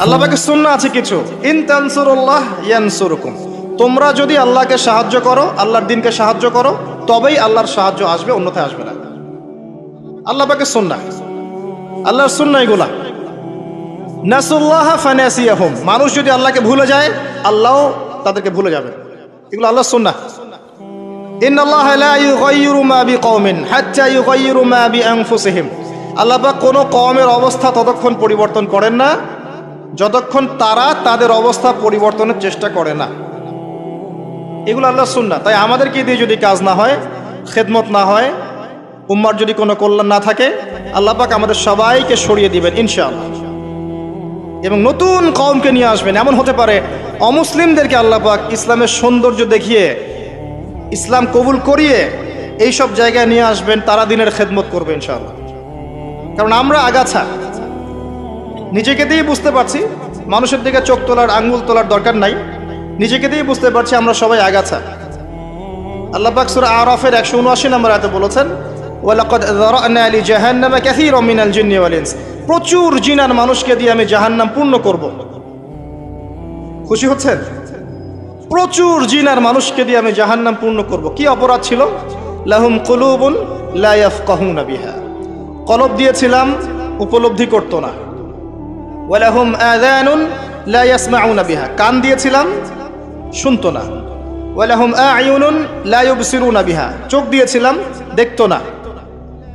আল্লাহ পাকে আছে কিছু। ইন তানসুরুল্লাহ ইয়ানসুরুকুম। তোমরা যদি আল্লাহকে সাহায্য করো, আল্লাহর দিনকে সাহায্য করো, তবেই আল্লাহর সাহায্য আসবে, অন্যথায় আসবে না। আল্লাহ পাকে সুন্না আল্লাহর সুন্না এগুলা। নাসুল্লাহ ফানাসিয়াহুম। মানুষ যদি আল্লাহকে ভুলে যায়, আল্লাহও তাদেরকে ভুলে যাবে। এগুলো আল্লাহর সুন্না ইন আল্লাহ লা ইউগাইয়িরু মা বিকওমিন হাত্তা ইউগাইয়িরু মা বিআনফুসিহিম। আল্লাহ পাক কোনো কওমের অবস্থা ততক্ষণ পরিবর্তন করেন না। যতক্ষণ তারা তাদের অবস্থা পরিবর্তনের চেষ্টা করে না। এগুলো আল্লাহ সুন্না তাই আমাদেরকে দিয়ে যদি কাজ না হয়, খেদমত না হয়, উম্মার যদি কোনো কল্যাণ না থাকে, আল্লাহ পাক আমাদের সবাইকে সরিয়ে দিবেন, ইনশাআল্লাহ। এবং নতুন কমকে নিয়ে আসবেন। এমন হতে পারে, অমুসলিমদেরকে আল্লাহ পাক ইসলামের সৌন্দর্য দেখিয়ে, ইসলাম কবুল করিয়ে এই সব জায়গায় নিয়ে আসবেন, তারা দিনের খেদমত করবে, ইনশাআল্লাহ। কারণ আমরা আগাছা। নিজেকে দিয়েই বুঝতে পারছি মানুষের দিকে চোখ তোলার, আঙ্গুল তোলার দরকার নাই। নিজেকে দিয়েই বুঝতে পারছি আমরা সবাই আগাছা। আল্লাহ পাক সূরা আরাফের একশো উনআশি নম্বর আয়াতে বলেছেন, ওয়ালাকাদ যারানা লি জাহান্নামা কাসীরাম মিনাল জিন্নি ওয়াল ইনস। প্রচুর জিনার মানুষকে দিয়ে আমি জাহান্নাম পূর্ণ করব। খুশি হচ্ছেন? প্রচুর জিনার মানুষকে দিয়ে আমি জাহান্নাম পূর্ণ করব। কি অপরাধ ছিল? লাহুম কুলুবুন লা ইয়াফকাহুনা বিহা। কলব দিয়েছিলাম, উপলব্ধি করতো না। ওয়ালাহুম আযানুন লা ইয়াসমাউনা বিহা। কান দিয়েছিলাম, শুনতো না। ওয়ালাহুম আ'য়ুনুন লা ইউবসিরুনা বিহা। চোখ দিয়েছিলাম, দেখতো না।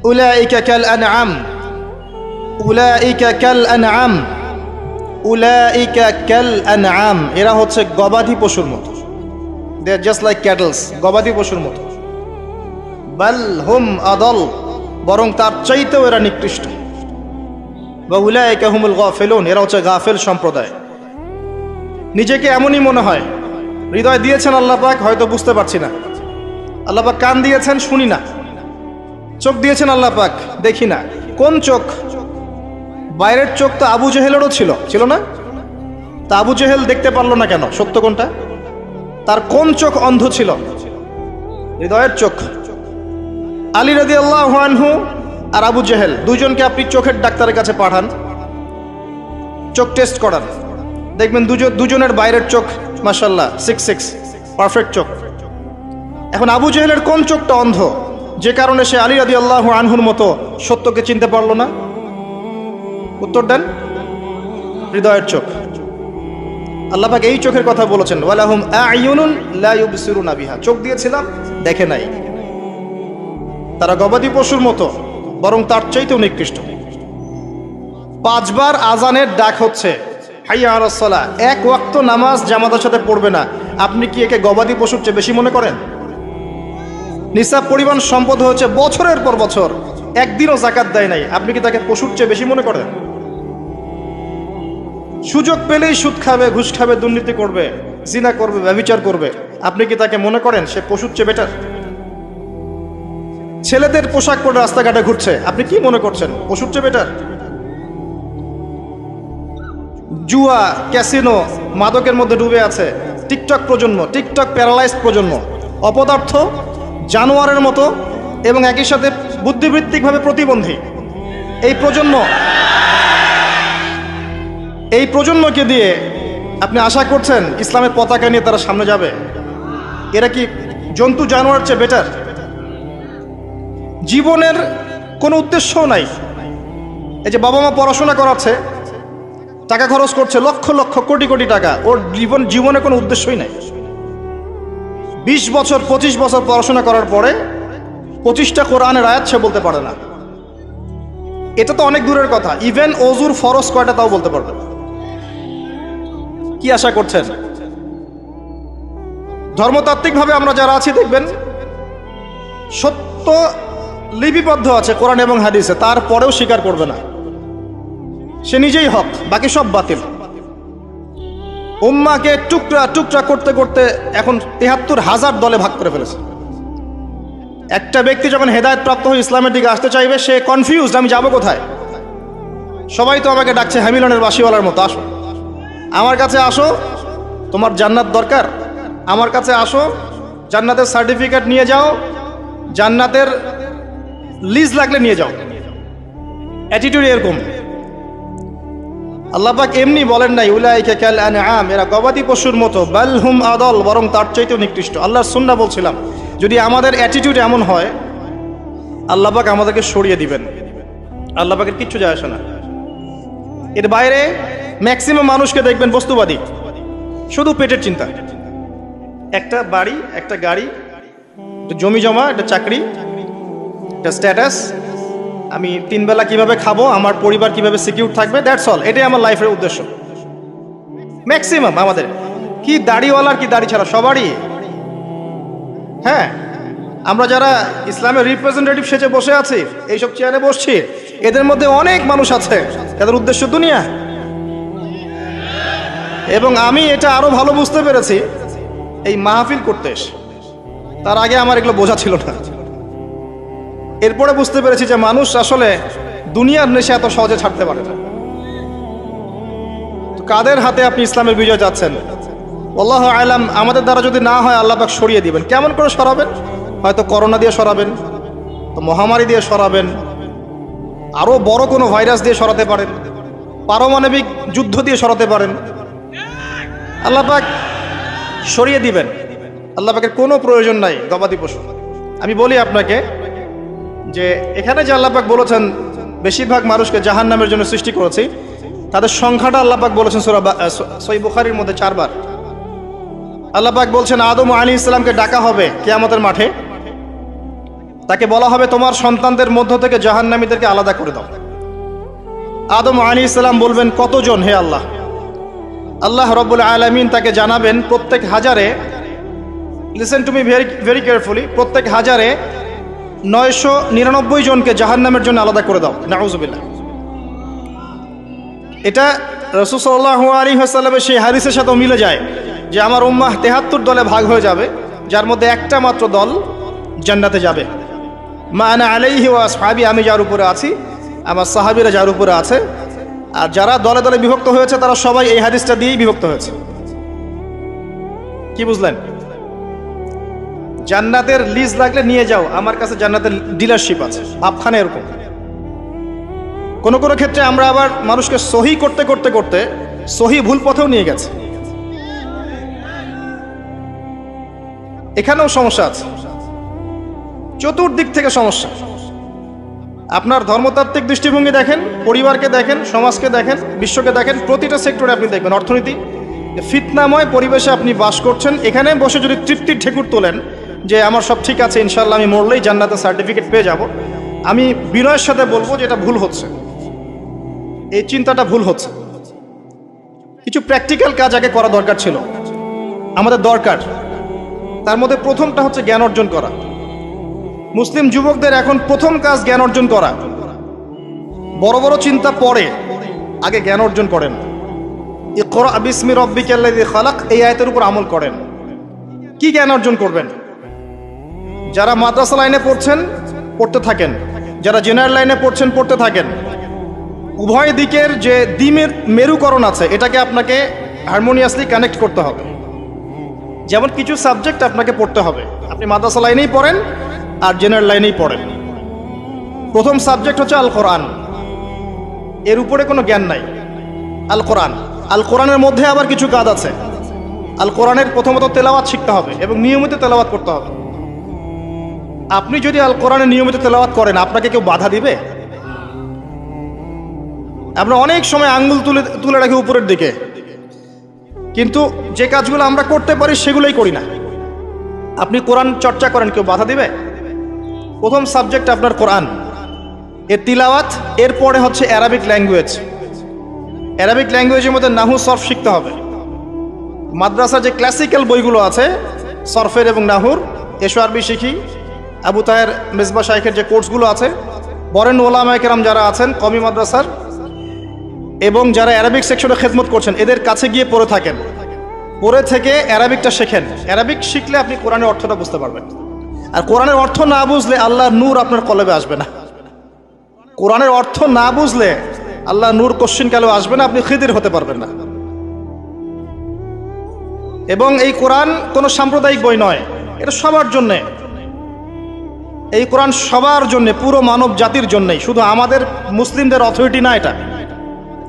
উলাইকা কাল আনআম। উলাইকা কাল আনআম। উলাইকা কাল আনআম। এরা হচ্ছে গবাদি পশুর মতো। দে আর জাস্ট লাইক ক্যাটলস গবাদি পশুর মতো। বাল হুম আদল। বরং তার চাইতেও এরা নিকৃষ্ট। বা উলাইকা হুমুল গাফিলুন, এরা হচ্ছে গাফেল সম্প্রদায়। নিজেকে এমনই মনে হয়, হৃদয় দিয়েছেন আল্লাহ হয়তো বুঝতে পারছি না। আল্লাহ কান দিয়েছেন, শুনি না। চোখ দিয়েছেন আল্লাহ পাক, দেখি না। কোন চোখ? বাইরের চোখ তো আবু জেহেলেরও ছিল ছিল না? তা আবু জেহেল দেখতে পারল না কেন? সত্য কোনটা? তার কোন চোখ অন্ধ ছিল? হৃদয়ের চোখ। আলী রাদি আল্লাহ আনহু আর আবু জেহেল, দুজনকে আপনি চোখের ডাক্তারের কাছে পাঠান। চোখ টেস্ট করান। দেখবেন দুজন দুজনের বাইরের চোখ মাসাল্লাহ সিক্স সিক্স পারফেক্ট চোখ। এখন আবু জেহেলের কোন চোখটা অন্ধ? যে কারণে সে আলী রাদি আল্লাহ আনহুর মতো সত্যকে চিনতে পারল না। উত্তর দেন, হৃদয়ের চোখ। আল্লাহ পাক এই চোখের কথা বলেছেন, ওয়ালাহুম চোখ দিয়েছিলাম, দেখে নাই। তারা গবাদি পশুর মতো। বরং তার চাইতেও নিকৃষ্ট। পাঁচবার আজানের ডাক হচ্ছে, হাইয়া এক ওয়াক্ত নামাজ জামাতের সাথে পড়বে না। আপনি কি একে গবাদি পশুর চেয়ে বেশি মনে করেন? নিসাব পরিমাণ সম্পদ হচ্ছে বছরের পর বছর। একদিনও জাকাত দেয় নাই। আপনি কি তাকে পশুর চেয়ে বেশি মনে করেন? সুযোগ পেলেই সুদ খাবে, ঘুষ খাবে, দুর্নীতি করবে, জিনা করবে ব্যবিচার করবে। আপনি কি তাকে মনে করেন সে পশুর চেয়ে বেটার ছেলেদের পোশাক পরে রাস্তাঘাটে ঘুরছে। আপনি কি মনে করছেন? পশুর চেয়ে বেটার জুয়া, ক্যাসিনো মাদকের মধ্যে ডুবে আছে। টিকটক প্রজন্ম, টিকটক প্যারালাইজড প্রজন্ম। অপদার্থ, জানোয়ারের মতো এবং একই সাথে বুদ্ধিবৃত্তিকভাবে প্রতিবন্ধী। এই প্রজন্ম, এই প্রজন্মকে দিয়ে আপনি আশা করছেন ইসলামের পতাকা নিয়ে তারা সামনে যাবে? এরা কি জন্তু জানোয়ার চেয়ে বেটার জীবনের কোনো উদ্দেশ্যও নাই। এই যে বাবা মা পড়াশোনা করাচ্ছে, টাকা খরচ করছে, লক্ষ লক্ষ কোটি কোটি টাকা। ওর জীবন, জীবনে কোনো উদ্দেশ্যই নাই। বিশ বছর, পঁচিশ বছর পড়াশোনা করার পরে পঁচিশটা কোরআনের আয়াত সে বলতে পারে না। এটা তো অনেক দূরের কথা। ইভেন অজুর ফরজ কয়টা তাও বলতে পারবে কি আশা করছেন? ধর্মতাত্ত্বিকভাবে আমরা যারা আছি, দেখবেন সত্য লিপিবদ্ধ আছে কোরআন এবং হাদিসে, তারপরেও স্বীকার করবে না। সে নিজেই হক, বাকি সব বাতিল। উম্মাকে টুকরা টুকরা করতে করতে এখন তেহাত্তর হাজার দলে ভাগ করে ফেলেছে। একটা ব্যক্তি যখন হেদায়ত প্রাপ্ত হয়ে ইসলামের দিকে আসতে চাইবে, সে কনফিউজ আমি যাব কোথায়? সবাই তো আমাকে ডাকছে হ্যামিলনের বাসিওয়ালার মতো, আসো। আমার কাছে আসো, তোমার জান্নাত দরকার। আমার কাছে আসো, জান্নাতের সার্টিফিকেট নিয়ে যাও, জান্নাতের লিজ লাগলে নিয়ে যাও। অ্যাটিটিউড এরকম। আল্লাপাক এমনি বলেন নাই, উলাইকে আম এরা গবাদি পশুর মতো, বাল হুম আদল, বরং তার চাইতেও নিকৃষ্ট। আল্লাহর সুন্না বলছিলাম, যদি আমাদের অ্যাটিটিউড এমন হয় আল্লাপাক আমাদেরকে সরিয়ে দিবেন। আল্লাপাকের কিচ্ছু যায় আসে না। এর বাইরে ম্যাক্সিমাম মানুষকে দেখবেন বস্তুবাদী। শুধু পেটের চিন্তা। একটা বাড়ি, একটা গাড়ি জমি জমা, একটা চাকরি একটা স্ট্যাটাস আমি তিনবেলা কীভাবে খাব, আমার পরিবার কীভাবে সিকিউর থাকবে দ্যাটস অল এটাই আমার লাইফের উদ্দেশ্য। ম্যাক্সিমাম আমাদের। কি দাড়িওয়ালার কি দাড়ি ছাড়া, সবারই। হ্যাঁ আমরা যারা ইসলামের রিপ্রেজেন্টেটিভ সেজে বসে আছি, এইসব চেয়ারে বসছি, এদের মধ্যে অনেক মানুষ আছে, তাদের উদ্দেশ্য দুনিয়া। এবং আমি এটা আরও ভালো বুঝতে পেরেছি, এই মাহফিল করতে এসে। তার আগে আমার এগুলো বোঝা ছিল না। এরপরে বুঝতে পেরেছি যে মানুষ আসলে দুনিয়ার নেশে এত সহজে ছাড়তে পারে না। তো কাদের হাতে আপনি ইসলামের বিজয় যাচ্ছেন আল্লাহ আলাম, আমাদের দ্বারা যদি না হয় আল্লাহ সরিয়ে দিবেন। কেমন করে সরাবেন? হয়তো করোনা দিয়ে সরাবেন, তো মহামারী দিয়ে সরাবেন আরও বড় কোনো ভাইরাস দিয়ে সরাতে পারেন, পারমাণবিক যুদ্ধ দিয়ে সরাতে পারেন। আল্লাহ পাক সরিয়ে দিবেন। আল্লাহ পাকের কোনো প্রয়োজন নাই, গবাদি পশু। আমি বলি আপনাকে যে এখানে যে আল্লাপাক বলেছেন, বেশিরভাগ মানুষকে জাহান নামের জন্য সৃষ্টি করেছি, তাদের সংখ্যাটা আল্লাপাক বলেছেন সই বুখারির মধ্যে চারবার। আল্লাপাক বলছেন, আদম আলী ইসলামকে ডাকা হবে কেয়ামতের মাঠে। তাকে বলা হবে, তোমার সন্তানদের মধ্য থেকে জাহান্নামীদেরকে আলাদা করে দাও। আদম আলী ইসলাম বলবেন, কতজন হে আল্লাহ? আল্লাহ রব্বুল আলমিন তাকে জানাবেন, প্রত্যেক হাজারে listen to me very very carefully প্রত্যেক হাজারে নয়শো নিরানব্বই জনকে জাহান্নামের জন্য আলাদা করে দাও। নাউজুবিল্লাহ। এটা রসুসল্লাহ আলী হাসাল্লামের সেই হারিসের সাথেও মিলে যায় যে আমার উম্মাহ তেহাত্তর দলে ভাগ হয়ে যাবে, যার মধ্যে একটা মাত্র দল জান্নাতে যাবে। মা আনা আলাইহি ওয়া সাহাবি আমি যার উপরে আছি, আমার সাহাবিরা যার উপরে আছে, আর যারা দলে দলে বিভক্ত হয়েছে, তারা সবাই এই হাদিসটা দিয়েই বিভক্ত হয়েছে। কি বুঝলেন? জান্নাতের লিজ লাগলে নিয়ে যাও। আমার কাছে জান্নাতের ডিলারশিপ আছে। ভাবখানে এরকম। কোনো কোনো ক্ষেত্রে আমরা আবার মানুষকে সহি করতে করতে করতে সহি ভুল পথেও নিয়ে গেছে। এখানেও সমস্যা আছে। চতুর্দিক থেকে সমস্যা। আপনার ধর্মতাত্ত্বিক দৃষ্টিভঙ্গি দেখেন, পরিবারকে দেখেন, সমাজকে দেখেন, বিশ্বকে দেখেন, প্রতিটা সেক্টরে আপনি দেখবেন। অর্থনীতি, ফিতনাময় পরিবেশে আপনি বাস করছেন। এখানে বসে যদি তৃপ্তির ঠেকুর তোলেন যে আমার সব ঠিক আছে ইনশাল্লাহ আমি মরলেই জান্নাতের সার্টিফিকেট পেয়ে যাব। আমি বিনয়ের সাথে বলব যে এটা ভুল হচ্ছে। এই চিন্তাটা ভুল হচ্ছে। কিছু প্র্যাকটিক্যাল কাজ আগে করা দরকার ছিল। আমাদের দরকার। তার মধ্যে প্রথমটা হচ্ছে জ্ঞান অর্জন করা। মুসলিম যুবকদের এখন প্রথম কাজ জ্ঞান অর্জন করা। বড় বড় চিন্তা পরে আগে জ্ঞান অর্জন করেন। ইকরা বিসমি রব্বিকাল্লাযী খালাক, এই আয়তের উপর আমল করেন। কি জ্ঞান অর্জন করবেন? যারা মাদ্রাসা লাইনে পড়ছেন, পড়তে থাকেন। যারা জেনারেল লাইনে পড়ছেন, পড়তে থাকেন। উভয় দিকের যে দ্বিমের মেরুকরণ আছে, এটাকে আপনাকে হারমোনিয়াসলি কানেক্ট করতে হবে। যেমন কিছু সাবজেক্ট আপনাকে পড়তে হবে। আপনি মাদ্রাসা লাইনেই পড়েন আর জেনারেল লাইনেই পড়েন। প্রথম সাবজেক্ট হচ্ছে আল কোরআন এর উপরে কোনো জ্ঞান নাই। আল কোরআন আল কোরআনের মধ্যে আবার কিছু কাজ আছে। আল কোরআনের প্রথমত তেলাওয়াত শিখতে হবে এবং নিয়মিত তেলাওয়াত করতে হবে। আপনি যদি আল কোরআনে নিয়মিত তেলাওয়াত করেন, আপনাকে কেউ বাধা দিবে? আমরা অনেক সময় আঙ্গুল তুলে তুলে রাখি উপরের দিকে। কিন্তু যে কাজগুলো আমরা করতে পারি, সেগুলোই করি না। আপনি কোরআন চর্চা করেন, কেউ বাধা দিবে? প্রথম সাবজেক্ট আপনার কোরআন। এর তিলাওয়াত, এরপরে হচ্ছে অ্যারাবিক ল্যাঙ্গুয়েজ। অ্যারাবিক ল্যাঙ্গুয়েজের মধ্যে নাহু, সরফ শিখতে হবে। মাদ্রাসার যে ক্লাসিক্যাল বইগুলো আছে, সরফের এবং নাহুর, এসো আরবি শিখি। আবু তাহের মেজবা শাইখের যে কোর্সগুলো আছে বরেন ওলামায়কেরাম যারা আছেন কমি মাদ্রাসার, এবং যারা অ্যারাবিক সেকশনে খেদমত করছেন, এদের কাছে গিয়ে পড়ে থাকেন। পড়ে থেকে অ্যারাবিকটা শেখেন। অ্যারাবিক শিখলে আপনি কোরআনের অর্থটা বুঝতে পারবেন। আর কোরআনের অর্থ না বুঝলে আল্লাহ নূর আপনার কলবে আসবে না। কোরআনের অর্থ না বুঝলে আল্লাহ নূর কোশ্চিন কালেও আসবে না, আপনি খিদির হতে পারবেন না। এবং এই কোরআন কোনো সাম্প্রদায়িক বই নয়, এটা সবার জন্যে। এই কোরআন সবার জন্য, পুরো মানব জাতির জন্যই। শুধু আমাদের মুসলিমদের অথরিটি না এটা।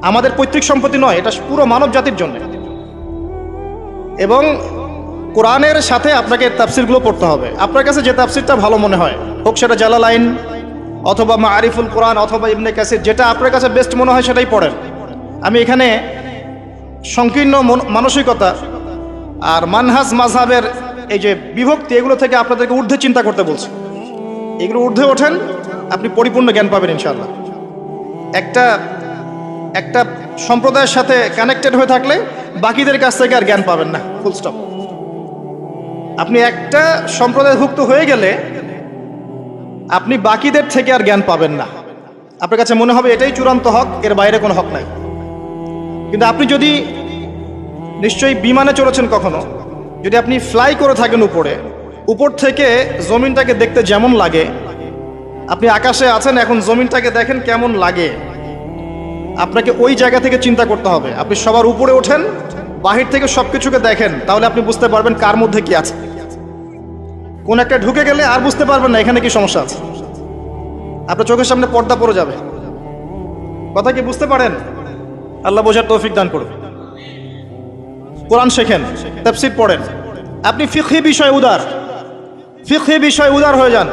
আমাদের পৈতৃক সম্পত্তি নয়, এটা পুরো মানব জাতির জন্য। এবং কোরআনের সাথে আপনাকে তাফসিরগুলো পড়তে হবে। আপনার কাছে যে তাফসিরটা ভালো মনে হয়, হোক সেটা জালালাইন, অথবা মা আরিফুল কোরআন, অথবা ইবনে কাসির, যেটা আপনার কাছে বেস্ট মনে হয় সেটাই পড়েন। আমি এখানে সংকীর্ণ মানসিকতা আর মানহাজ মাঝহাবের এই যে বিভক্তি, এগুলো থেকে আপনাদেরকে ঊর্ধ্বে চিন্তা করতে বলছি। এগুলো ঊর্ধ্বে ওঠেন, আপনি পরিপূর্ণ জ্ঞান পাবেন ইনশাল্লাহ একটা একটা সম্প্রদায়ের সাথে কানেক্টেড হয়ে থাকলে বাকিদের কাছ থেকে আর জ্ঞান পাবেন না ফুল স্টপ আপনি একটা সম্প্রদায়ভুক্ত হয়ে গেলে আপনি বাকিদের থেকে আর জ্ঞান পাবেন না। আপনার কাছে মনে হবে এটাই চূড়ান্ত হক, এর বাইরে কোনো হক নাই। কিন্তু আপনি যদি নিশ্চয়ই বিমানে চলেছেন কখনো, যদি আপনি ফ্লাই করে থাকেন উপরে উপর থেকে জমিনটাকে দেখতে যেমন লাগে। আপনি আকাশে আছেন, এখন জমিনটাকে দেখেন কেমন লাগে। আপনাকে ওই জায়গা থেকে চিন্তা করতে হবে। আপনি সবার উপরে ওঠেন, বাহির থেকে সব কিছুকে দেখেন, তাহলে আপনি বুঝতে পারবেন কার মধ্যে কি আছে। কোন একটা ঢুকে গেলে আর বুঝতে পারবেন না, এখানে কি সমস্যা আছে। আপনার চোখের সামনে পর্দা পড়ে যাবে। কথা কি বুঝতে পারেন? আল্লাহ বোঝার তৌফিক দান করবে কোরআন শেখেন, তাফসির পড়েন। আপনি ফিকহি বিষয় উদার। ফিকহি বিষয় উদার হয়ে যান।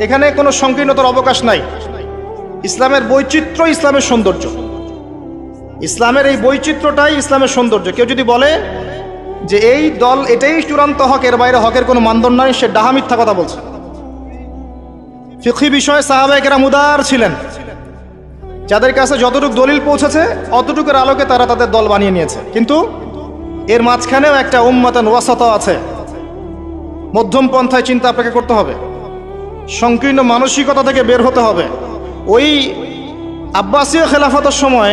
এখানে কোনো সংকীর্ণতার অবকাশ নাই। ইসলামের বৈচিত্র্য ইসলামের সৌন্দর্য। ইসলামের এই বৈচিত্র্যটাই ইসলামের সৌন্দর্য। কেউ যদি বলে যে এই দল এটাই চূড়ান্ত হক, এর বাইরে হকের কোনো মানদণ্ড নাই, সে ডাহা মিথ্যা কথা বলছে। ফিকহি বিষয়ে সাহাবাহিকেরা মুদার ছিলেন। যাদের কাছে যতটুকু দলিল পৌঁছেছে, অতটুকুর আলোকে তারা তাদের দল বানিয়ে নিয়েছে। কিন্তু এর মাঝখানেও একটা উম্মাতান ওয়াসাত আছে। মধ্যম পন্থায় চিন্তা আপনাকে করতে হবে। সংকীর্ণ মানসিকতা থেকে বের হতে হবে। ওই আব্বাসীয় খেলাফতের সময়,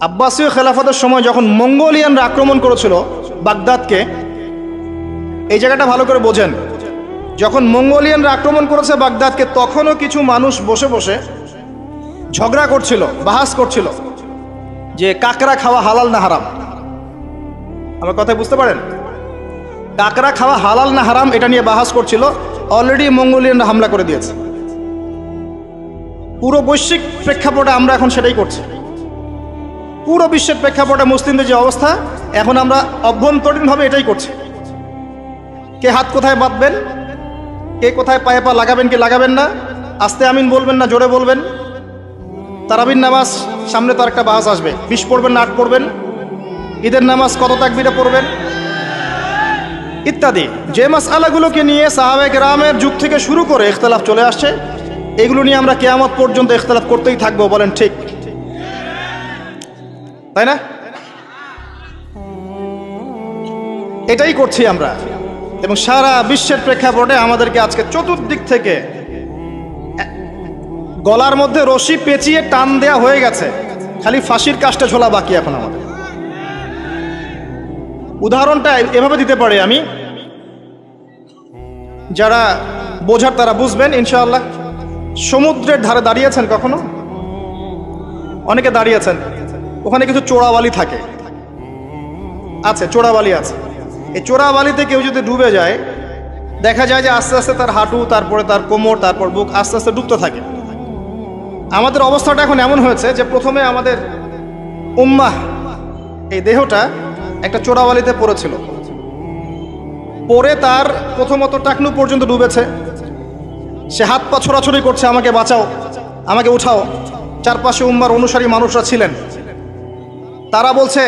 আব্বাসীয় খেলাফতের সময় যখন মঙ্গোলিয়ানরা আক্রমণ করেছিল বাগদাদকে, এই জায়গাটা ভালো করে বোঝেন। যখন মঙ্গোলিয়ানরা আক্রমণ করেছে বাগদাদকে, তখনও কিছু মানুষ বসে বসে ঝগড়া করছিল, বাহাস করছিল যে কাকরা খাওয়া হালাল না হারাম। আমার কথা বুঝতে পারেন? কাকড়া খাওয়া হালাল না হারাম এটা নিয়ে বাহাস করছিল অলরেডি মঙ্গোলিয়ানরা হামলা করে দিয়েছে। পুরো বৈশ্বিক প্রেক্ষাপটে আমরা এখন সেটাই করছি। পুরো বিশ্বের প্রেক্ষাপটে মুসলিমদের যে অবস্থা, এখন আমরা অভ্যন্তরীণভাবে এটাই করছি। কে হাত কোথায় বাঁধবেন, কে কোথায় পায়ে পা লাগাবেন, কি লাগাবেন না, আস্তে আমিন বলবেন না, জোরে বলবেন। তারাবিন নামাজ, সামনে তার একটা বাস আসবে। বিশ পড়বেন না, আট পড়বেন। ঈদের নামাজ কত তাকবিরে পড়বেন? ইত্যাদি। যে মাস আলাগুলোকে নিয়ে সাহাবেক রামের যুগ থেকে শুরু করে ইখতলাফ চলে আসছে, এগুলো নিয়ে আমরা কেয়ামত পর্যন্ত ইখতলাফ করতেই থাকব, বলেন ঠিক। তাই না? এটাই করছি আমরা। এবং সারা বিশ্বের প্রেক্ষাপটে আমাদেরকে আজকে চতুর্দিক থেকে গলার মধ্যে রশি পেঁচিয়ে টান দেয়া হয়ে গেছে। খালি ফাঁসির কাজটা ঝোলা বাকি এখন আমাদের। উদাহরণটা এভাবে দিতে পারি আমি। যারা বোঝার তারা বুঝবেন, ইনশাআল্লাহ। সমুদ্রের ধারে দাঁড়িয়েছেন কখনো? অনেকে দাঁড়িয়েছেন। ওখানে কিছু চোরাবালি থাকে। আছে, চোরাবালি আছে। এই চোরাবালিতে কেউ যদি ডুবে যায়, দেখা যায় যে আস্তে আস্তে তার হাঁটু, তারপরে তার কোমর, তারপর বুক আস্তে আস্তে ডুবতে থাকে। আমাদের অবস্থাটা এখন এমন হয়েছে যে প্রথমে আমাদের উম্মাহ, এই দেহটা একটা চোরাবালিতে পড়েছিল। পরে তার প্রথমত টাকনু পর্যন্ত ডুবেছে। সে হাত পা ছোড়াছড়ি করছে, আমাকে বাঁচাও, আমাকে উঠাও। চারপাশে উম্মার অনুসারী মানুষরা ছিলেন। তারা বলছে,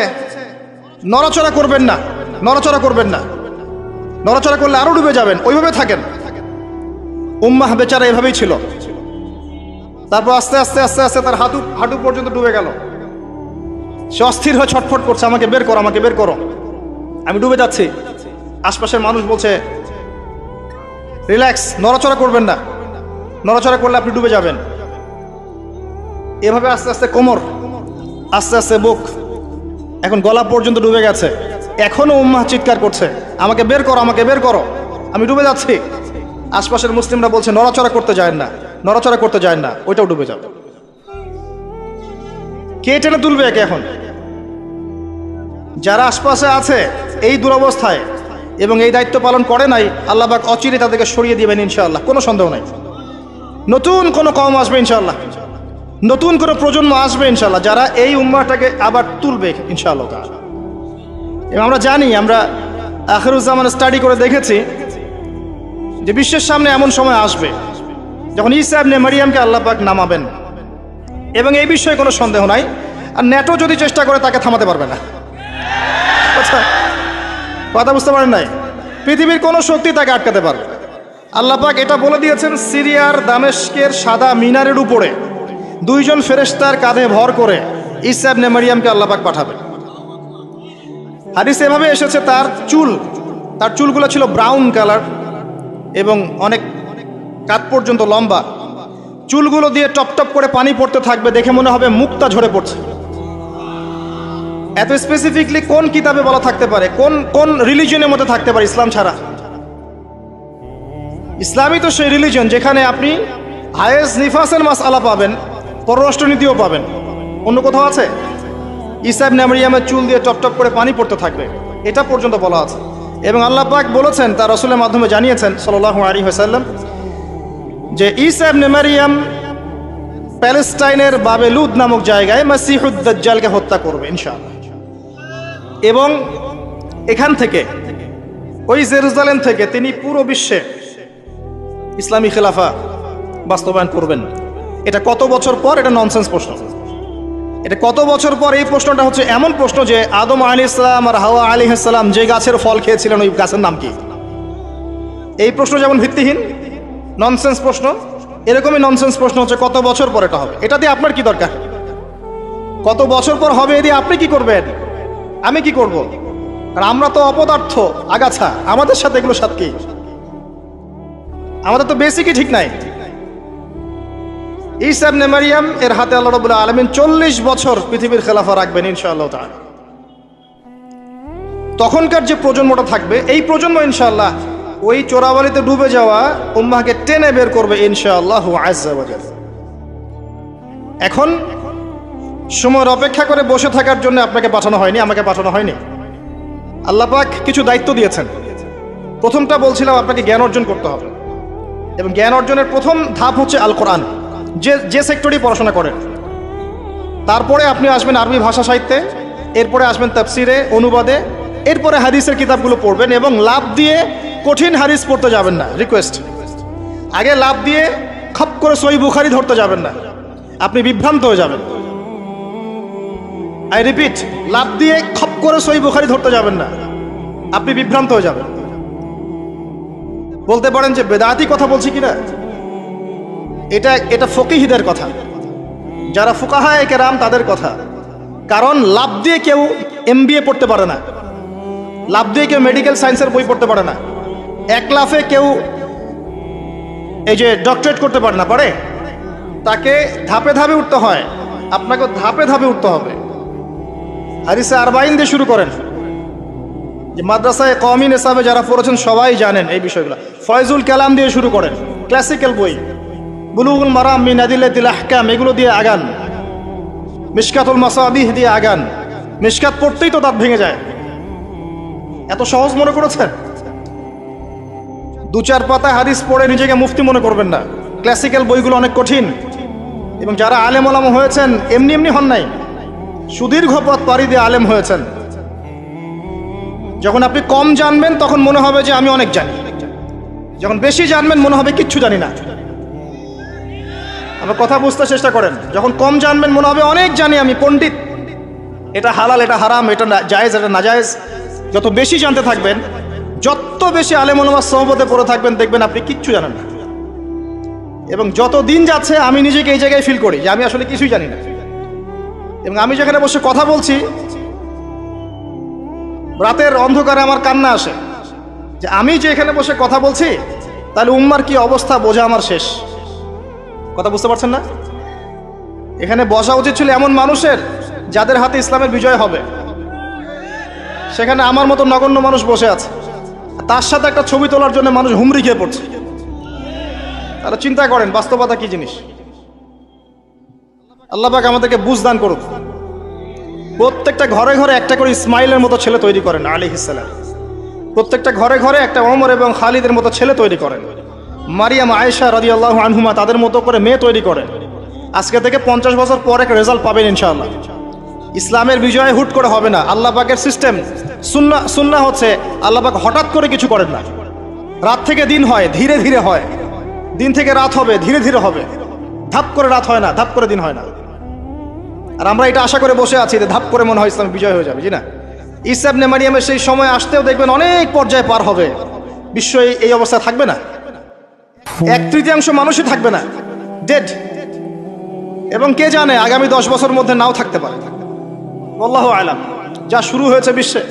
নড়াচড়া করবেন না, নড়াচড়া করবেন না। নড়াচড়া করলে আরও ডুবে যাবেন, ওইভাবে থাকেন। উম্মাহ বেচারা এভাবেই ছিল। তারপর আস্তে আস্তে আস্তে আস্তে তার হাঁটু হাঁটু পর্যন্ত ডুবে গেল। সে অস্থির হয়ে ছটফট করছে, আমাকে বের করো, আমাকে বের করো। আমি ডুবে যাচ্ছি। আশপাশের মানুষ বলছে, রিল্যাক্স, নড়াচড়া করবেন না। নড়াচড়া করলে আপনি ডুবে যাবেন। এভাবে আস্তে আস্তে কোমর, আস্তে আস্তে বুক, এখন গলা পর্যন্ত ডুবে গেছে। এখনও উম্মাহ চিৎকার করছে, আমাকে বের করো, আমাকে বের করো। আমি ডুবে যাচ্ছি। আশপাশের মুসলিমরা বলছে, নড়াচড়া করতে যায় না, নড়াচড়া করতে যায় না, ওইটাও ডুবে যাবে। কে টেনে তুলবে একে এখন? যারা আশপাশে আছে এই দুরবস্থায় এবং এই দায়িত্ব পালন করে নাই আল্লাহবাক অচিরে তাদেরকে সরিয়ে দিবেন ইনশাআল্লাহ। কোনো সন্দেহ নাই। নতুন কোনো কম আসবে ইনশাআল্লাহ। নতুন করে প্রজন্ম আসবে ইনশাল্লাহ যারা এই উম্মাটাকে আবার তুলবে ইনশাআল্লাহ। এবং আমরা জানি, আমরা আখরুজ্জামান স্টাডি করে দেখেছি যে বিশ্বের সামনে এমন সময় আসবে যখন ইসা ইবনে মারিয়ামকে আল্লাহ পাক নামাবেন। এবং এই বিষয়ে কোনো সন্দেহ নাই। আর নেটো যদি চেষ্টা করে, তাকে থামাতে পারবে না। আচ্ছা কথা বুঝতে পারেন নাই? পৃথিবীর কোনো শক্তি তাকে আটকাতে পারবে না। আল্লাহ পাক এটা বলে দিয়েছেন, সিরিয়ার দামেস্কের সাদা মিনারের উপরে দুইজন ফেরেশতার কাঁধে ভর করে ইসা ইবনে মারিয়ামকে আল্লাহ পাক পাঠাবেন। হাদিস এভাবে এসেছে, তার চুল, তার চুলগুলো ছিল ব্রাউন কালার এবং অনেক কাত পর্যন্ত লম্বা। চুলগুলো দিয়ে টপ টপ করে পানি পড়তে থাকবে দেখে মনে হবে মুক্তা ঝরে পড়ছে। এত স্পেসিফিকলি কোন কিতাবে বলা থাকতে পারে? কোন কোন রিলিজনের মধ্যে থাকতে পারে ইসলাম ছাড়া? ইসলামই তো সেই রিলিজন যেখানে আপনি হায়েস, নিফাসের মাস আলা পাবেন, পররাষ্ট্রনীতিও পাবেন। অন্য কোথাও আছে? ইসাব নামরিয়ামের চুল দিয়ে টপ টপ করে পানি পড়তে থাকবে। এটা পর্যন্ত বলা আছে। এবং আল্লাহ পাক বলেছেন, তার রসুলের মাধ্যমে জানিয়েছেন সাল্লাহ আলী হাসাল্লাম যে ইসাব নেমারিয়াম প্যালেস্টাইনের বাবেলুদ নামক জায়গায় মাসিহুদ্দাজ্জালকে হত্যা করবে, ইনশাআল্লাহ। এবং এখান থেকে, ওই জেরুজালেম থেকে তিনি পুরো বিশ্বে ইসলামী খেলাফা বাস্তবায়ন করবেন। এটা কত বছর পর? এটা ননসেন্স প্রশ্ন। এটা কত বছর পর? এই প্রশ্নটা হচ্ছে এমন প্রশ্ন যে আদম আলী ইসলাম আর হাওয়া আলী ইসলাম যে গাছের ফল খেয়েছিলেন, ওই গাছের নাম কি? এই প্রশ্ন যেমন ভিত্তিহীন ননসেন্স প্রশ্ন? এরকমই ননসেন্স প্রশ্ন হচ্ছে, কত বছর পর এটা হবে? এটা দিয়ে আপনার কি দরকার? কত বছর পর হবে, এ দিয়ে আপনি কি করবেন? আমি কি করব? আর আমরা তো অপদার্থ, আগাছা। আমাদের সাথে এগুলো সাথে কি? আমাদের তো বেসিকই ঠিক নাই। ইসাব নেমারিয়াম এর হাতে আল্লাহ রবুল্লাহ আলমিন চল্লিশ বছর পৃথিবীর খেলাফা রাখবেন ইনশাআল্লাহ তখনকার যে প্রজন্মটা থাকবে, এই প্রজন্ম ইনশাআল্লাহ ওই চোরাবালিতে ডুবে যাওয়া উম্মাহকে টেনে বের করবে ইনশাআল্লাহ এখন সময়ের অপেক্ষা করে বসে থাকার জন্য আপনাকে পাঠানো হয়নি, আমাকে পাঠানো হয়নি। আল্লাহ পাক কিছু দায়িত্ব দিয়েছেন। প্রথমটা বলছিলাম আপনাকে জ্ঞান অর্জন করতে হবে। এবং জ্ঞান অর্জনের প্রথম ধাপ হচ্ছে আল কোরআন যে যে সেক্টরেই পড়াশোনা করেন তারপরে আপনি আসবেন আরবি ভাষা সাহিত্যে, এরপরে আসবেন তাফসিরে, অনুবাদে, এরপরে হাদিসের কিতাবগুলো পড়বেন এবং লাভ দিয়ে কঠিন হারিস পড়তে যাবেন না রিকোয়েস্ট আগে লাভ দিয়ে খপ করে সই বুখারি ধরতে যাবেন না। আপনি বিভ্রান্ত হয়ে যাবেন। আই রিপিট লাভ দিয়ে খপ করে সই বুখারি ধরতে যাবেন না। আপনি বিভ্রান্ত হয়ে যাবেন। বলতে পারেন যে বেদাতি কথা বলছি কিনা? এটা এটা ফকিহিদের কথা। যারা ফুকাহায় কেরাম, তাদের কথা। কারণ লাভ দিয়ে কেউ এম পড়তে পারে না। লাভ দিয়ে কেউ মেডিকেল সায়েন্সের বই পড়তে পারে না। এক লাফে কেউ এই যে ডক্টরেট করতে পারে না, পারে? তাকে ধাপে ধাপে উঠতে হয়। আপনাকে ধাপে ধাপে উঠতে হবে। হারিসে আরবাইন দিয়ে শুরু করেন। যে মাদ্রাসায় কমিন হিসাবে যারা পড়েছেন, সবাই জানেন এই বিষয়গুলো। ফয়জুল কালাম দিয়ে শুরু করেন। ক্লাসিক্যাল বই। বুলুগুল মারাম মিন আদিল্লাতিল আহকাম, এগুলো দিয়ে আগান। মিশকাতুল মাসাবিহ দিয়ে আগান। মিশকাত পড়তেই তো দাঁত ভেঙে যায়। এত সহজ মনে করেছেন? দু চার পাতা হাদিস পড়ে নিজেকে মুফতি মনে করবেন না। ক্লাসিক্যাল বইগুলো অনেক কঠিন। এবং যারা আলেম আলাম হয়েছেন, এমনি এমনি হন নাই। সুদীর্ঘ পথ পাড়ি দিয়ে আলেম হয়েছেন। যখন আপনি কম জানবেন, তখন মনে হবে যে আমি অনেক জানি। যখন বেশি জানবেন, মনে হবে কিচ্ছু জানি না। আমার কথা বুঝতে চেষ্টা করেন। যখন কম জানবেন, মনে হবে অনেক জানি আমি পণ্ডিত। এটা হালাল, এটা হারাম, এটা জায়েজ, এটা নাজায়েজ। যত বেশি জানতে থাকবেন যত বেশি আলেম ওলামার সহবতে পড়ে থাকবেন, দেখবেন আপনি কিচ্ছু জানেন না। এবং যত দিন যাচ্ছে, আমি নিজেকে এই জায়গায় ফিল করি যে আমি আসলে কিছুই জানি না। এবং আমি যেখানে বসে কথা বলছি, রাতের অন্ধকারে আমার কান্না আসে। যে আমি যে এখানে বসে কথা বলছি, তাহলে উম্মার কি অবস্থা বোঝা আমার শেষ। কথা বুঝতে পারছেন না? এখানে বসা উচিত ছিল এমন মানুষের যাদের হাতে ইসলামের বিজয় হবে। সেখানে আমার মতো নগণ্য মানুষ বসে আছে। তার সাথে একটা ছবি তোলার জন্য মানুষ হুমড়ি খেয়ে পড়ছে। তারা চিন্তা করেন, বাস্তবতা কি জিনিস? আল্লাহ পাক আমাদেরকে বুঝদান করুক। প্রত্যেকটা ঘরে ঘরে একটা করে ইসমাইলের মতো ছেলে তৈরি করেন আলী ইসালাম প্রত্যেকটা ঘরে ঘরে একটা অমর এবং খালিদের মতো ছেলে তৈরি করেন। মারিয়াম, আয়েশা রাজি আল্লাহ আনহুমা তাদের মতো করে মেয়ে তৈরি করেন। আজকে থেকে পঞ্চাশ বছর পর একটা রেজাল্ট পাবেন ইনশাআল্লাহ। ইসলামের বিজয় হুট করে হবে না। আল্লাহ পাকের সিস্টেম সুন্না সুন্না হচ্ছে আল্লাহ পাক হঠাৎ করে কিছু করেন না। রাত থেকে দিন হয়, ধীরে ধীরে হয়। দিন থেকে রাত হবে, ধীরে ধীরে হবে। ধাপ করে রাত হয় না, ধাপ করে দিন হয় না। আর আমরা এটা আশা করে বসে আছি যে ধাপ করে মনে হয় ইসলাম বিজয় হয়ে যাবে, জি না? ইসাব নেমারিয়ামের সেই সময় আসতেও দেখবেন অনেক পর্যায়ে পার হবে। বিশ্ব এই- এই অবস্থা থাকবে না। এক তৃতীয়াংশ মানুষই থাকবে না। ডেড এবং কে জানে আগামী দশ বছর মধ্যে নাও থাকতে পারে। আল্লাহ আলাম। যা শুরু হয়েছে বিশ্বে।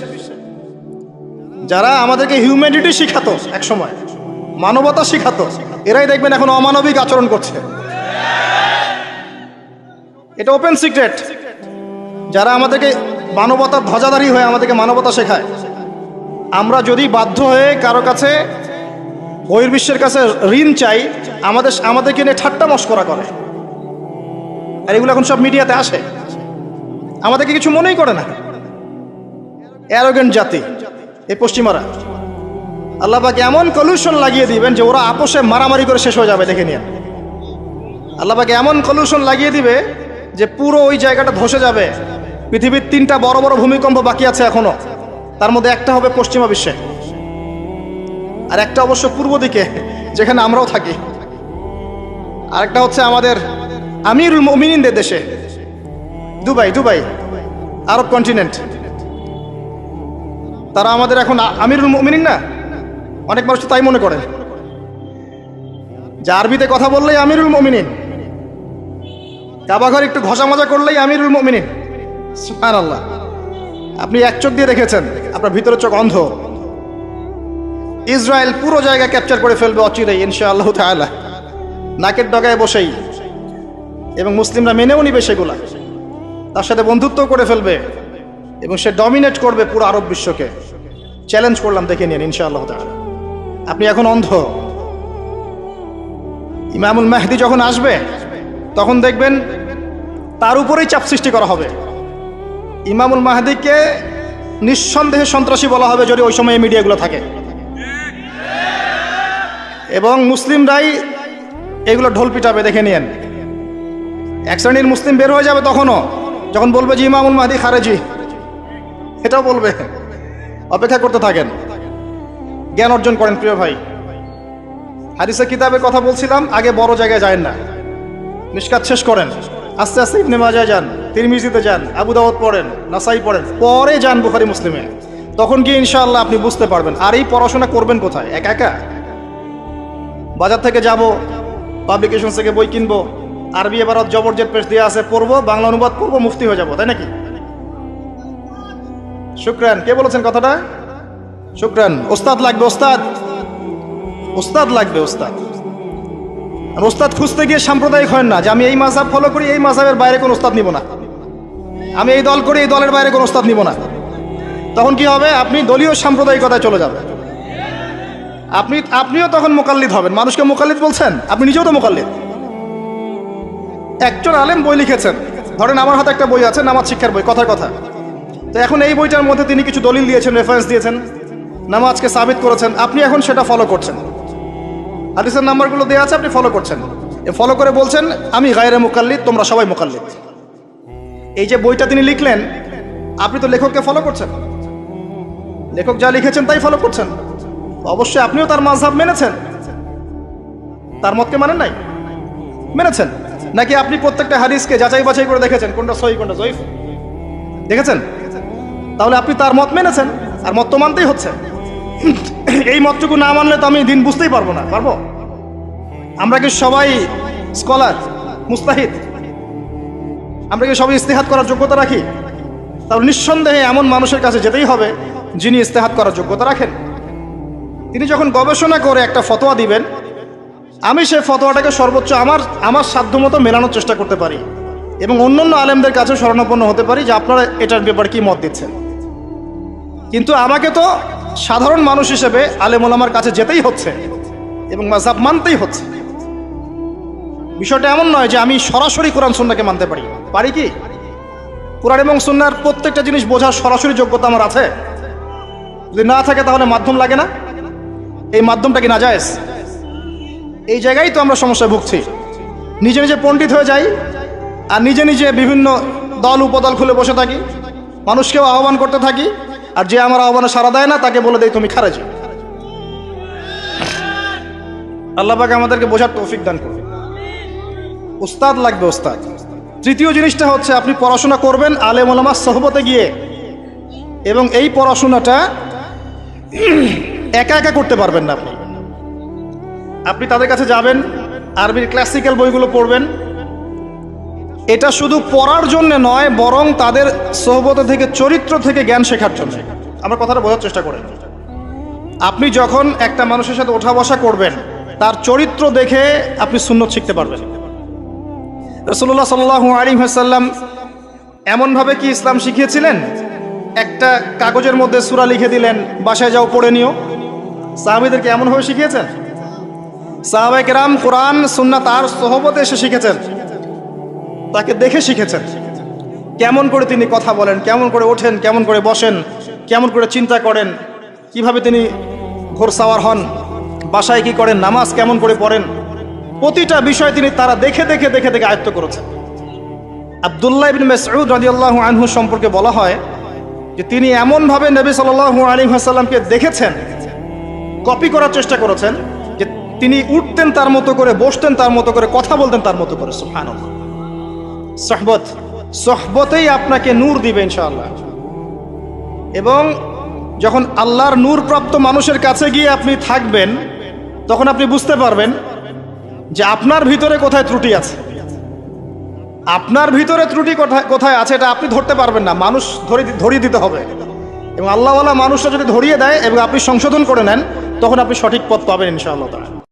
যারা আমাদেরকে হিউম্যানিটি শিখাতো এক সময় মানবতা শিখাতো, এরাই দেখবেন এখন অমানবিক আচরণ করছে। এটা ওপেন সিক্রেট যারা আমাদেরকে মানবতার ধ্বজাধারী হয়ে আমাদেরকে মানবতা শেখায়, আমরা যদি বাধ্য হয়ে কারও কাছে, বহির্বিশ্বের কাছে ঋণ চাই, আমাদের আমাদেরকে নিয়ে ঠাট্টা মস্করা করে। আর এগুলো এখন সব মিডিয়াতে আসে। আমাদেরকে কিছু মনেই করে না। অ্যারোগেন্ট জাতি, এই পশ্চিমারা। আল্লাহ পাকে এমন কলিউশন লাগিয়ে দিবেন যে ওরা আপোষে মারামারি করে শেষ হয়ে যাবে, দেখে নিয়ে। আল্লাহ পাকে এমন কলিউশন লাগিয়ে দিবে যে পুরো ওই জায়গাটা ধসে যাবে। পৃথিবীর তিনটা বড় বড় ভূমিকম্প বাকি আছে এখনও। তার মধ্যে একটা হবে পশ্চিমা বিশ্বে। আর একটা অবশ্য পূর্ব দিকে, যেখানে আমরাও থাকি। আরেকটা হচ্ছে আমাদের আমিরুল মমিনিনদের দেশে। দুবাই দুবাই, আরব কন্টিনেন্ট তারা আমাদের এখন আমিরুল মমিনিন না? অনেক মানুষ তাই মনে করে। যে আরবিতে কথা বললেই আমিরুল মমিনিন। কাবাঘর একটু ঘষা মজা করলেই আমিরুল মমিনিন। আল্লাহ আপনি এক চোখ দিয়ে দেখেছেন, আপনার ভিতরে চোখ অন্ধ। ইসরায়েল পুরো জায়গা ক্যাপচার করে ফেলবে অচিরেই ইনশা আল্লাহ তাআলা। নাকের ডগায় বসেই। এবং মুসলিমরা মেনেও নিবে সেগুলা। তার সাথে বন্ধুত্ব করে ফেলবে এবং সে ডমিনেট করবে পুরো আরব বিশ্বকে। চ্যালেঞ্জ করলাম, দেখে নিন, ইনশাআল্লাহ তাআলা। আপনি এখন অন্ধ। ইমামুল মাহদি যখন আসবে, তখন দেখবেন তার উপরেই চাপ সৃষ্টি করা হবে। ইমামুল মাহদিকে নিঃসন্দেহে সন্ত্রাসী বলা হবে যদি ওই সময় মিডিয়াগুলো থাকে। এবং মুসলিমরাই এগুলো ঢোল পিটাবে, দেখে নিয়েন। এক শ্রেণির মুসলিম বের হয়ে যাবে তখনও। যখন বলবে যে ইমামুল মাহদি খারেজি, এটাও বলবে, অপেক্ষা করতে থাকেন। জ্ঞান অর্জন করেন প্রিয় ভাই। হাদিসের কিতাবের কথা বলছিলাম, আগে বড় জায়গায় যায় না। নিষ্কাত শেষ করেন। আস্তে আস্তে ইবনে মাজায় যান, তিরমিজিতে যান, আবু দাউদ পড়েন, নাসাই পড়েন, পরে যান বুখারি মুসলিমে। তখন গিয়ে ইনশাআল্লাহ আপনি বুঝতে পারবেন, আর এই পড়াশোনা করবেন কোথায়? একা একা? বাজার থেকে যাব পাবলিকেশন থেকে বই কিনবো আরবি এবার জবরজেট পেশ দিয়ে আছে, পড়ব, বাংলা অনুবাদ করব মুফতি হয়ে যাব, তাই নাকি? শুক্রান, কে বলেছেন কথাটা? শুক্রান, ওস্তাদ লাগবে, ওস্তাদ। ওস্তাদ লাগবে, ওস্তাদ। আর ওস্তাদ খুঁজতে গিয়ে সাম্প্রদায়িক হয় না, যে আমি এই মাসাব ফলো করি, এই মাসাবের বাইরে কোনো ওস্তাদ নিব না। আমি এই দল করি, এই দলের বাইরে কোনো ওস্তাদ নিব না। তখন কি হবে? আপনি দলীয় সাম্প্রদায়িকতায় চলে যাবেন। আপনি, আপনিও তখন মোকাল্লিদ হবেন। মানুষকে মোকাল্লিদ বলছেন? আপনি নিজেও তো মোকাল্লিদ। একজন আলেম বই লিখেছেন। ধরেন আমার হাতে একটা বই আছে, নামাজ শিক্ষার বই, কথার কথা। তো এখন এই বইটার মধ্যে তিনি কিছু দলিল দিয়েছেন রেফারেন্স দিয়েছেন, নামাজকে সাবিত করেছেন। আপনি এখন সেটা ফলো করছেন। হাদিসের নাম্বারগুলো দেওয়া আছে, আপনি ফলো করছেন। ফলো করে বলছেন, আমি গায়ের মুকাল্লিদ, তোমরা সবাই মুকাল্লিদ। এই যে বইটা তিনি লিখলেন, আপনি তো লেখককে ফলো করছেন। লেখক যা লিখেছেন তাই ফলো করছেন। অবশ্যই আপনিও তার মাঝহাব মেনেছেন। তার মতকে মানেন নাই? মেনেছেন? নাকি আপনি প্রত্যেকটা হাদিসকে যাচাই বাছাই করে দেখেছেন? কোনটা সহি, কোনটা জয়ীফ? দেখেছেন? তাহলে আপনি তার মত মেনেছেন, আর মত তো মানতেই হচ্ছে। এই মতটুকু না মানলে তো আমি দিন বুঝতেই পারব না। পারব? আমরা কি সবাই স্কলার, মুস্তাহিদ? আমরা কি সবাই ইস্তেহাত করার যোগ্যতা রাখি? তাহলে নিঃসন্দেহে এমন মানুষের কাছে যেতেই হবে, যিনি ইস্তেহাত করার যোগ্যতা রাখেন। তিনি যখন গবেষণা করে একটা ফতোয়া দিবেন আমি সেই ফতোয়াটাকে সর্বোচ্চ আমার আমার সাধ্যমতো মেলানোর চেষ্টা করতে পারি এবং অন্যান্য আলেমদের কাছে শরণাপন্ন হতে পারি যে আপনারা এটার ব্যাপারে কি মত দিচ্ছেন। কিন্তু আমাকে তো সাধারণ মানুষ হিসেবে আলেম ওলামার কাছে যেতেই হচ্ছে এবং মাঝাব মানতেই হচ্ছে। বিষয়টা এমন নয় যে আমি সরাসরি কোরআন সুন্নাকে মানতে পারি। পারি কি? কোরআন এবং সুন্নার প্রত্যেকটা জিনিস বোঝার সরাসরি যোগ্যতা আমার আছে। যদি না থাকে তাহলে মাধ্যম লাগে না। এই মাধ্যমটা কি না যায় এই জায়গায় তো আমরা সমস্যায় ভুগছি। নিজে নিজে পণ্ডিত হয়ে যাই আর নিজে নিজে বিভিন্ন দল উপদল খুলে বসে থাকি। মানুষকেও আহ্বান করতে থাকি আর যে আমার আহ্বানে সাড়া দেয় না, তাকে বলে দেয় তুমি খারাজি। আল্লাহ পাক আমাদেরকে বোঝার তৌফিক দান করবে উস্তাদ লাগবে উস্তাদ। তৃতীয় জিনিসটা হচ্ছে আপনি পড়াশোনা করবেন আলেম ওলামার সহবতে গিয়ে এবং এই পড়াশোনাটা একা একা করতে পারবেন না আপনি। আপনি তাদের কাছে যাবেন, আরবির ক্লাসিক্যাল বইগুলো পড়বেন। এটা শুধু পড়ার জন্য নয়, বরং তাদের সহবত থেকে, চরিত্র থেকে জ্ঞান শেখার জন্য। আমার কথাটা বোঝার চেষ্টা করেন আপনি যখন একটা মানুষের সাথে ওঠা বসা করবেন, তার চরিত্র দেখে আপনি সুন্নত শিখতে পারবেন। রসুল্লাহ সাল্লাহ আলী হাসাল্লাম এমনভাবে কি ইসলাম শিখিয়েছিলেন? একটা কাগজের মধ্যে সুরা লিখে দিলেন, বাসায় যাও, পড়ে নিও। সাহাবিদেরকে এমনভাবে শিখিয়েছেন? সাহাবাই কেরাম কোরআন সুন্না তার সহবতে এসে শিখেছেন। তাকে দেখে শিখেছেন। কেমন করে তিনি কথা বলেন, কেমন করে ওঠেন, কেমন করে বসেন, কেমন করে চিন্তা করেন, কীভাবে তিনি ঘোর সাওয়ার হন, বাসায় কি করেন, নামাজ কেমন করে পড়েন, প্রতিটা বিষয় তিনি তারা দেখে দেখে দেখে দেখে আয়ত্ত করেছেন। আবদুল্লাহ ইবিন মেসউদ রাদিয়াল্লাহু আনহু সম্পর্কে বলা হয় যে তিনি এমনভাবে নবী সাল্লাল্লাহু আলাইহি ওয়াসাল্লামকে দেখেছেন, কপি করার চেষ্টা করেছেন তিনি উঠতেন তার মতো করে, বসতেন তার মতো করে, কথা বলতেন তার মতো করে, সুবহানাল্লাহ। সহবত, সহবতেই আপনাকে নূর দিবে ইনশাআল্লাহ। এবং যখন আল্লাহর নূর প্রাপ্ত মানুষের কাছে গিয়ে আপনি থাকবেন, তখন আপনি বুঝতে পারবেন যে আপনার ভিতরে কোথায় ত্রুটি আছে। আপনার ভিতরে ত্রুটি কোথায় আছে, এটা আপনি ধরতে পারবেন না। মানুষ ধরে ধরিয়ে দিতে হবে। এবং আল্লাহওয়ালা মানুষটা যদি ধরিয়ে দেয় এবং আপনি সংশোধন করে নেন, তখন আপনি সঠিক পথ পাবেন ইনশাআল্লাহ তাআলা।